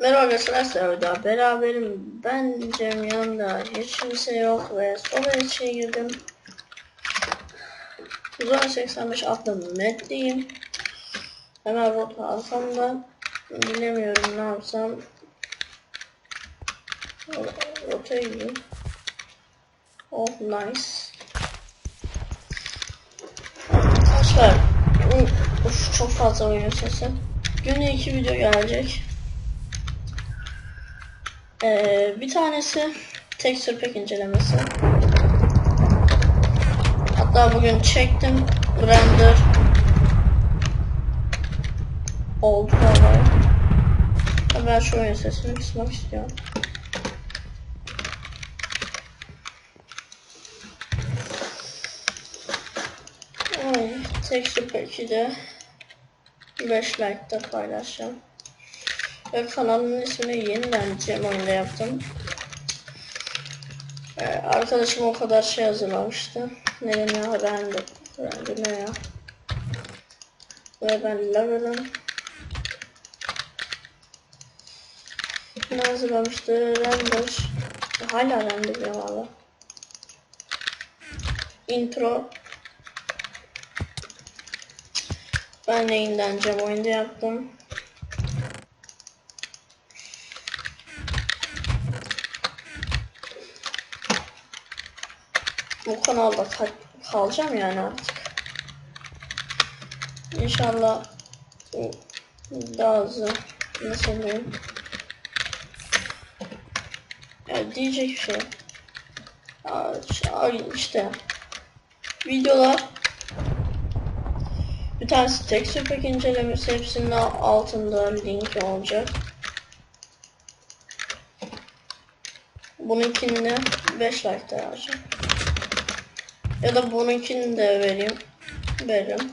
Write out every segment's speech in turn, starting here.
Merhaba arkadaşlar daha beraberim. Ben Cem yanımda hiç kimse yok ve sola içe girdim. 185 adlı meddeyim. Hemen rota alsam da bilemiyorum ne yapsam. Rotaya gireyim. Oh nice. Arkadaşlar Uf, çok fazla oyun sesi. Günde iki video gelecek. Ee, bir tanesi texture pack incelemesi. Hatta bugün çektim render oldu. Ben şu oyun sesini kısmak istiyorum. Texture pack'i de 5 like'da paylaşacağım. Ve kanalımın ismini yeniden Cem oyunda yaptım. Ee, arkadaşım o kadar şey hazırlamıştı. Ne deniyor? Render. Render ne ya? Ve ben level'ım. Ne hazırlamıştı? Render. Hala render ya valla. Intro. Ben de yeniden Cem oyunda yaptım. bu kanalda kal kalacağım yani artık. İnşallah daha hızlı nasıl diyeyim. Ya diyecek bir şey. Ya işte videolar bir tanesi texture pack incelemesi hepsinin altında link olacak. Bununkini 5 like de yazacağım. Ya da bununkini de vereyim. Veririm.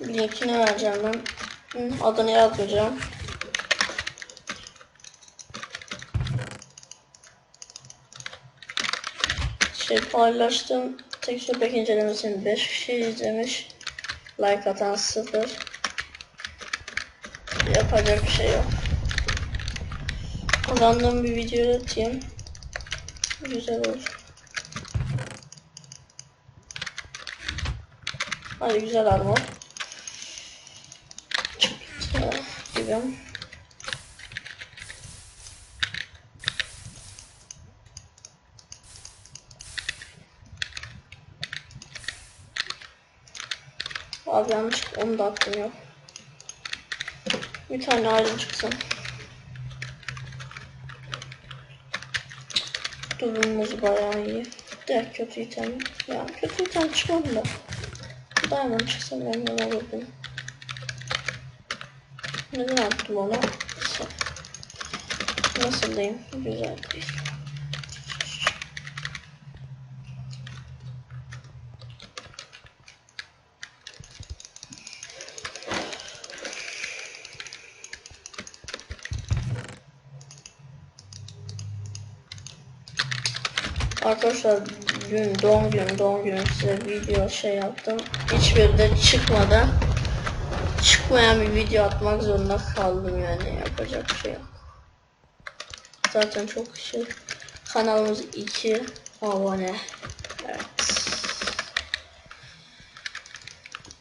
Linkini vereceğim ben. Adını yazmayacağım. Şey paylaştım. Texture pack incelemesini 5 kişi izlemiş. Like atan 0. Yapacak bir şey yok. Random bir video atayım. Güzel olur. Hadi güzel araba. Çıktı gibi. Abi yanlış onu da attım yok. Bir tane ayrım çıksın. Durumumuz bayağı iyi. De kötü item. Ya kötü item çıkmadı da. Diamond çıksa memnun olurdum. Neden attım ona? Nasıl diyeyim? Güzel değil. Arkadaşlar dün doğum günüm doğum günüm size video şey yaptım. Hiçbir de çıkmadı. Çıkmayan bir video atmak zorunda kaldım yani yapacak bir şey yok. Zaten çok şey. Kanalımız 2 abone. Evet.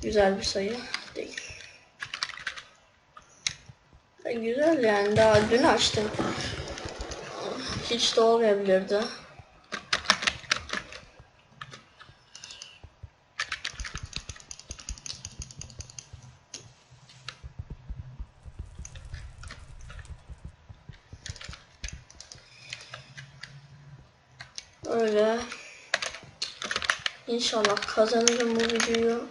Güzel bir sayı değil. E, güzel yani daha dün açtım. Hiç de olmayabilirdi. Öyle. İnşallah kazanırım bu videoyu.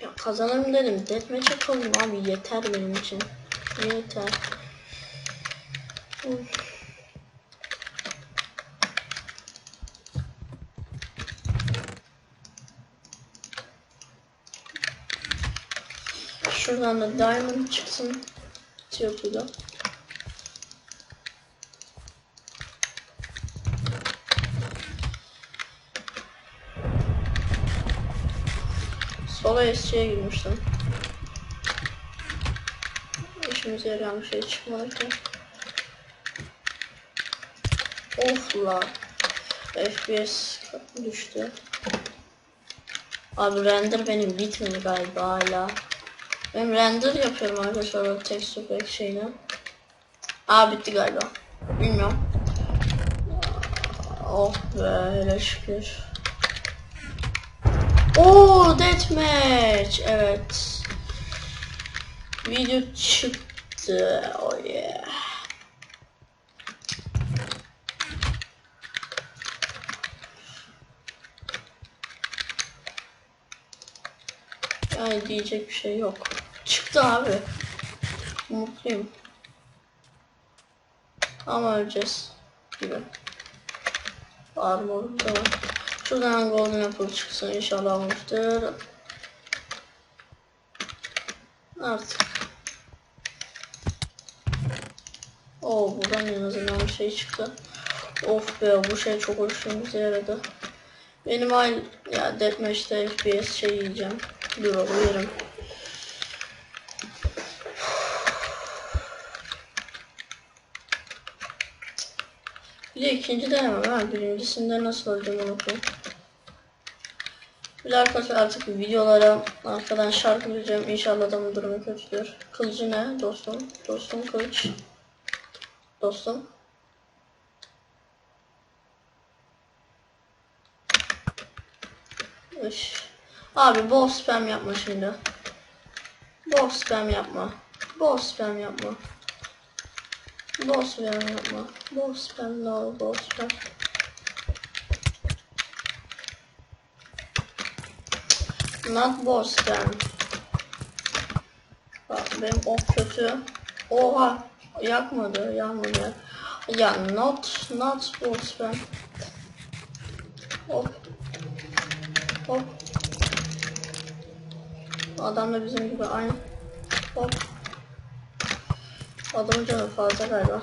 Ya kazanırım dedim. Deathmatch yapalım abi yeter benim için. Yeter. Şuradan da diamond çıksın. Tiyopu'da. Solo SC'ye girmiştim. İşimize yarayan bir şey çıkmadı ki. Of la. FPS düştü. Abi render benim bitmedi galiba hala. Ben render yapıyorum arkadaşlar o texture pack şeyini. Aa bitti galiba. Bilmiyorum. Oh be hele şükür. Oo deathmatch. Evet. Video çıktı. Oh yeah. Yani diyecek bir şey yok. Çıktı abi. Mutluyum. Ama öleceğiz. Gibi. Armor da var. Şuradan golden apple çıksın inşallah olmuştur. Artık. Oo buradan en azından bir şey çıktı. Of be bu şey çok hoşumuza yaradı. Benim aynı ya deathmatch'te FPS şey yiyeceğim. Dur o yerim. Bir de ikinci denemem ha. Birincisinde nasıl öldüm unuttum. De arkadaşlar artık videolara arkadan şarkı vereceğim. İnşallah adamın durumu kötüdür. Kılıcı ne dostum? Dostum kılıç. Dostum. Üş. Abi bol spam yapma şimdi. Bol spam yapma. Bol spam yapma. Bol spam yapma. Bol spam no bol spam. Not spam. Bak benim ok kötü. Oha yakmadı yakmadı. Ya not not spam. Hop. Hop. Adam da bizim gibi aynı. Hop. Adamın canı fazla galiba.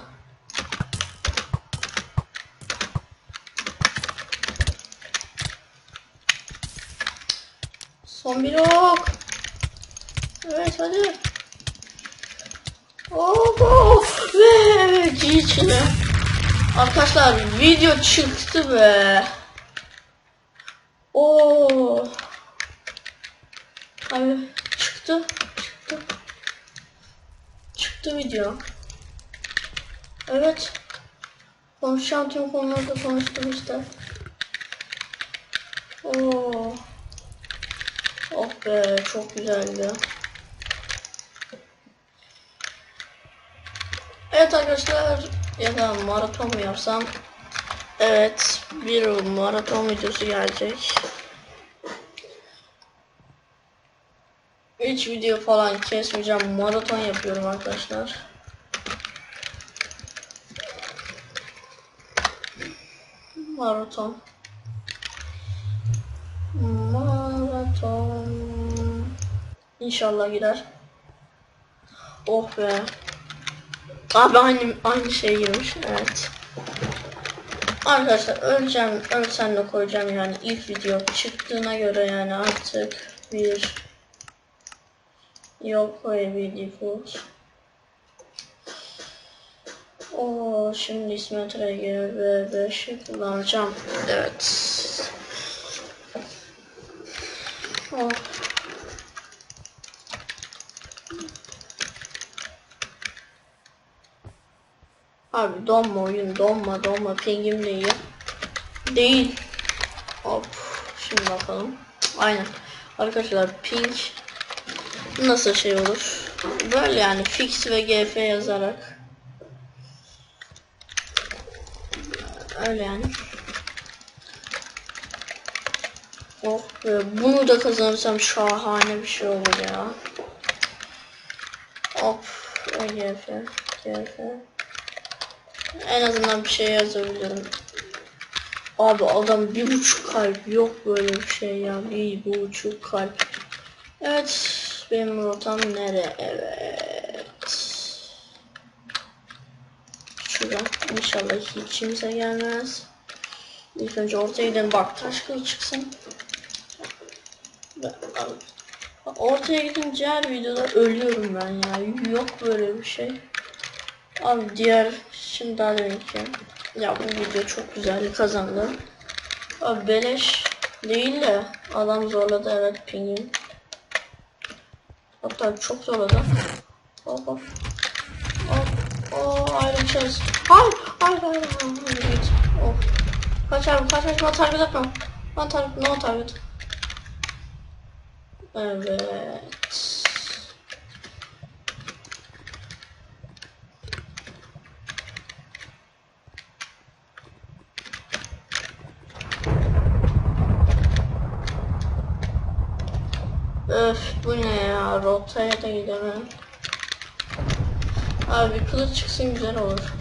Son bir ok. Evet hadi. Oho. Ve G içine. Arkadaşlar video çıktı be. Oo. Abi çıktı. Çıktı. Çıktı video. Evet. Konuşacağım tüm konularda konuştum işte. Oo. Oh be çok güzeldi. Evet arkadaşlar ya da maraton mu yapsam? Evet bir maraton videosu gelecek. Hiç video falan kesmeyeceğim. Maraton yapıyorum arkadaşlar. Maraton. Maraton. İnşallah gider. Oh be. Abi aynı aynı şey girmiş. Evet. Arkadaşlar öleceğim. Ölsem de koyacağım yani ilk video çıktığına göre yani artık bir Yok öyle bir default. Oo şimdi İsmet RG ve 5'i kullanacağım. Evet. Oh. Abi donma oyun donma donma pingim de iyi. Değil. Hop. Şimdi bakalım. Aynen. Arkadaşlar ping nasıl şey olur? Böyle yani fix ve gf yazarak. Öyle yani. Oh be, bunu da kazanırsam şahane bir şey olur ya. Hop, gf, gf. En azından bir şey yazabilirim. Abi adam bir buçuk kalp yok böyle bir şey ya bir buçuk kalp. Evet benim rotam nere? Evet. Şuradan inşallah hiç kimse gelmez. İlk önce ortaya gidelim bak taş kılıç çıksın. Ortaya gidince her videoda ölüyorum ben ya. Yok böyle bir şey. Abi diğer şimdi daha demin ki ya bu video çok güzel kazandı. Abi beleş değil de adam zorladı evet pingim. Hatta çok zorladı. Hop hop. Hop. Oo ayrılacağız. Hayır hayır hayır hayır. hayır, git. Of. Kaç abi kaç kaç bana target etme. Bana target no target. Evet. Öf bu ne ya rotaya da gidemem. Abi kılıç çıksın güzel olur.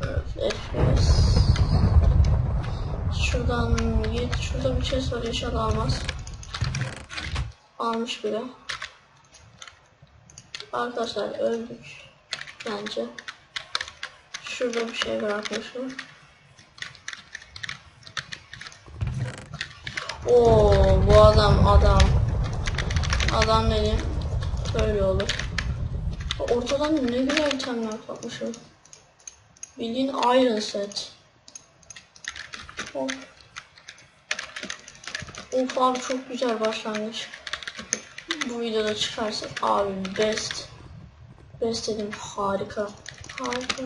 Öf FPS. Şuradan git. Şurada bir şey var inşallah almaz. Almış bile. Arkadaşlar öldük. Bence. Şurada bir şey bırakmışım. Oo bu adam adam. Adam dedim. Böyle olur. Ortadan ne güzel itemler kapmışım. Bildiğin iron set. Of. Of abi çok güzel başlangıç. Bu videoda çıkarsa abi best. Best dedim harika. Harika.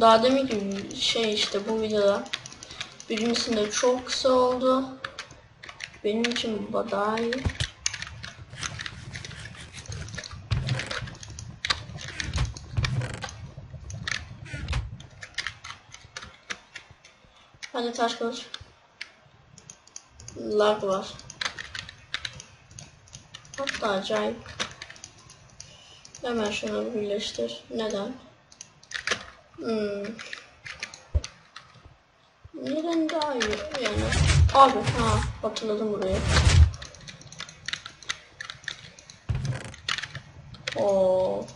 Daha demin ki şey işte bu videoda birincisinde çok kısa oldu. Benim için bu daha iyi. Hadi taş kılıç. Lag var. Hatta acayip. Hemen şunu birleştir. Neden? Hmm. Neden daha iyi yani? Abi ha hatırladım burayı. Oo.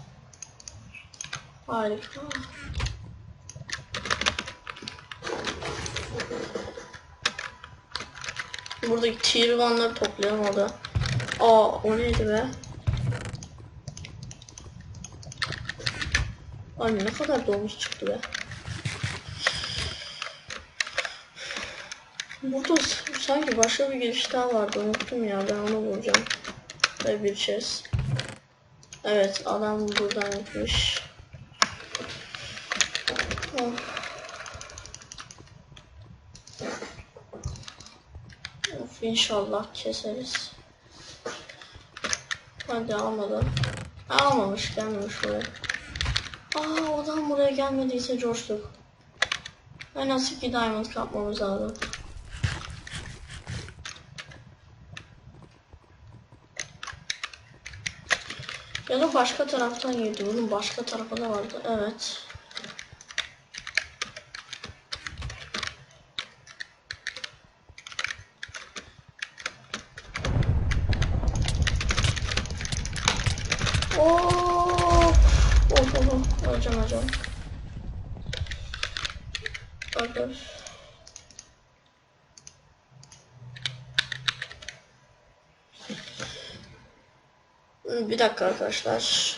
Harika. Buradaki tier 1'ları toplayalım o da. Aa o neydi be? Ay ne kadar dolmuş çıktı be. Burada sanki başka bir giriş daha vardı unuttum ya ben onu bulacağım. Ve chest. Evet adam buradan gitmiş. Of. Of inşallah keseriz. Hadi almadı. Almamış gelmemiş buraya. Aa adam buraya gelmediyse coştuk. En az iki diamond kapmamız lazım. Ya başka taraftan girdi. Bunun başka tarafı da vardı. Evet. Oo! Of of of. Öleceğim öleceğim. Öldür. Bir dakika arkadaşlar.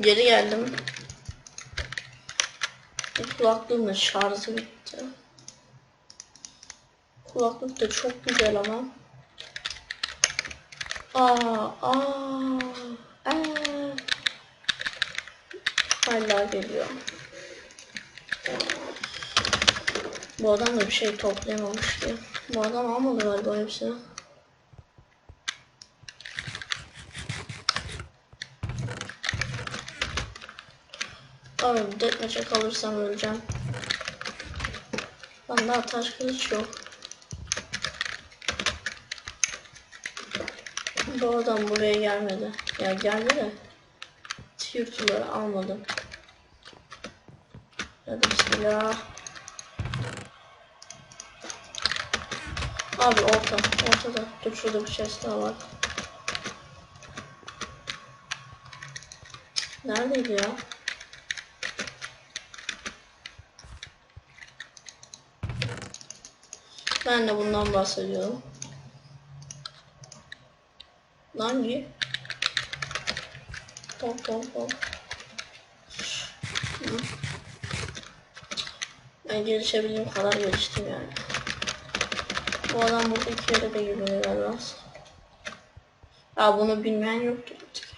Geri geldim. Kulaklığımın şarjı bitti. Kulaklık da çok güzel ama. Aa, aa, aa. Hala geliyor. Bu adam da bir şey toplayamamıştı. Bu adam almadı galiba hepsini. Abi deathmatch'e kalırsam öleceğim. Ben daha taş kılıç yok. Adam buraya gelmedi. Ya geldi de 2'ları almadım. Hadi bismillah. Abi orta. Ortada. Dur şurada bir chest daha var. Neredeydi ya? Ben de bundan bahsediyorum. Hangi? Hop hop hop. Hı. Ben gelişebildiğim kadar geliştim yani. Bu adam burada iki yere de giriyor galiba. Ya bunu bilmeyen yoktur artık.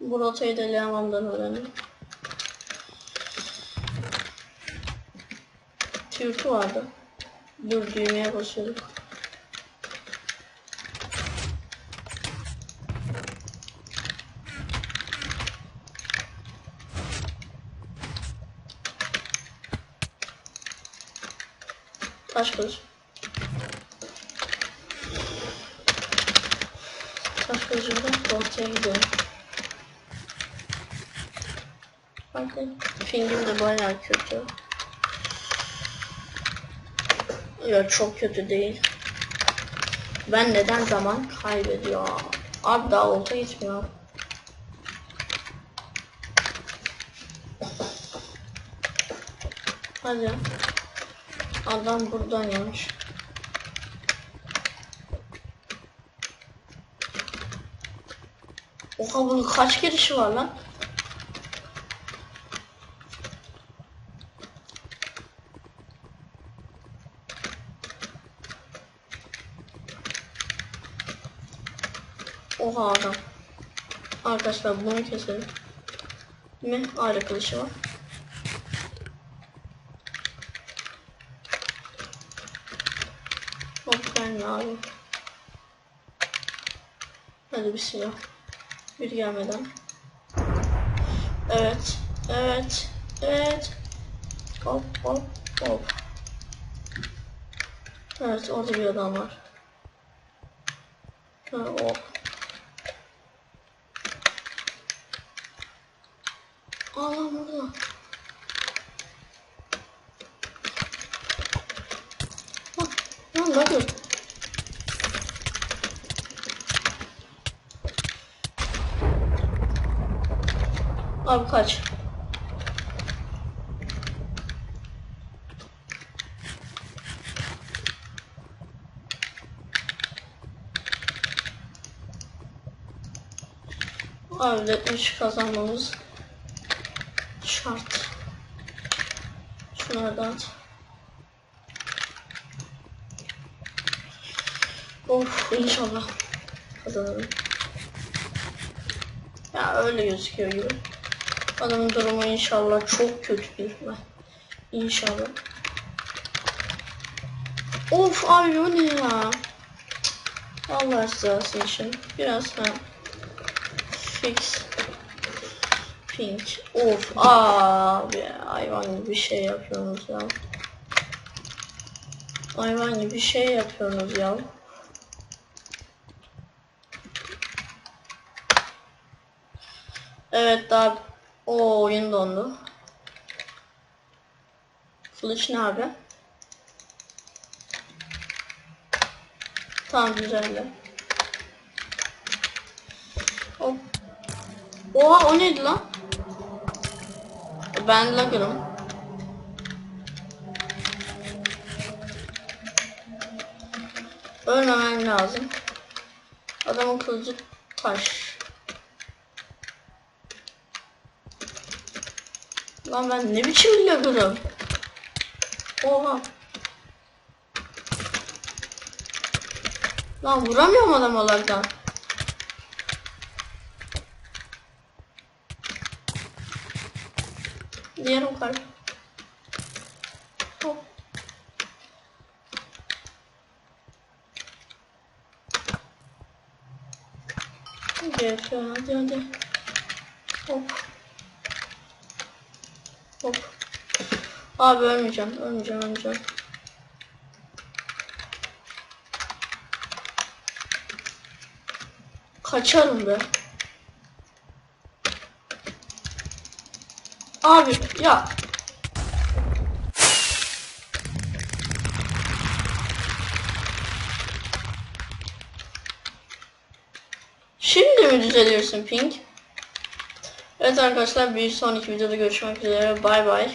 Bu rotayı da Leaman'dan öğrendim. Tilki vardı. Dur düğmeye basıyorduk. Taş kılıç. Taş kılıcımda ortaya gidiyorum. Bakın pingim de bayağı kötü. Ya çok kötü değil. Ben neden zaman kaybediyor? Abi daha olta gitmiyor. Hadi. Adam buradan yemiş. Oha bunun kaç girişi var lan? Oha adam. Arkadaşlar bunu keselim. Mi? Aile kılışı var. Hop gelme abi. Hadi bismillah. Bir gelmeden. Evet. Evet. Evet. Hop hop hop. Evet orada bir adam var. Ha, hop. Allah burada. Bak, lan ne yapıyorsun? Abi kaç. Abi demiş kazanmamız şart. Şunları da. Of inşallah kazanırım. Ya öyle gözüküyor gibi. Adamın durumu inşallah çok kötüdür. Ben. İnşallah. Of abi bu ne ya? Allah rızası için biraz ha. Fix. Pink. Of abi hayvan gibi bir şey yapıyorsunuz ya. Hayvan gibi bir şey yapıyorsunuz ya. Evet daha o oyun dondu. Flash ne abi? Tamam güzel. Hop. Oha o neydi lan? Ben lagırım. Ölmemem lazım. Adamın kılıcı taş. Lan ben ne biçim lagırım? Oha. Lan vuramıyorum adama lagdan. Yarım kalp. Hop. Hadi hadi hadi. Hop. Hop. Abi ölmeyeceğim. Ölmeyeceğim. Ölmeyeceğim. Kaçarım be. Abi ya. Şimdi mi düzeliyorsun Pink? Evet arkadaşlar bir sonraki videoda görüşmek üzere. Bay bay.